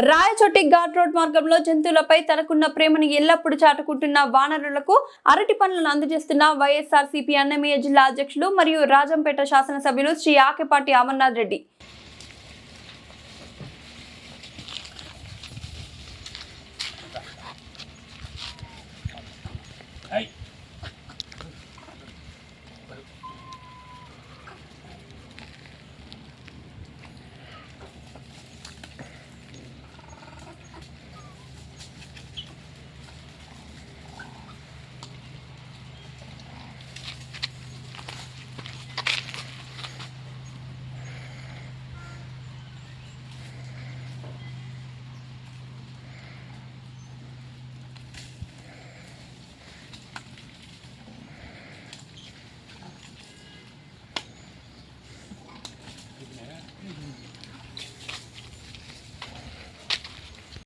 Rayachoti ghat road మార్గంలో జంతువులపై తనకున్న ప్రేమను ఎల్లప్పుడూ చాటుకుంటున్న వానరులకు అరటి పనులను అందజేస్తున్న వైఎస్ఆర్ సిపి అన్నమయ్య జిల్లా అధ్యక్షులు మరియు రాజంపేట శాసనసభ్యులు శ్రీ ఆకేపాటి అమర్నాథ్ రెడ్డి Hey.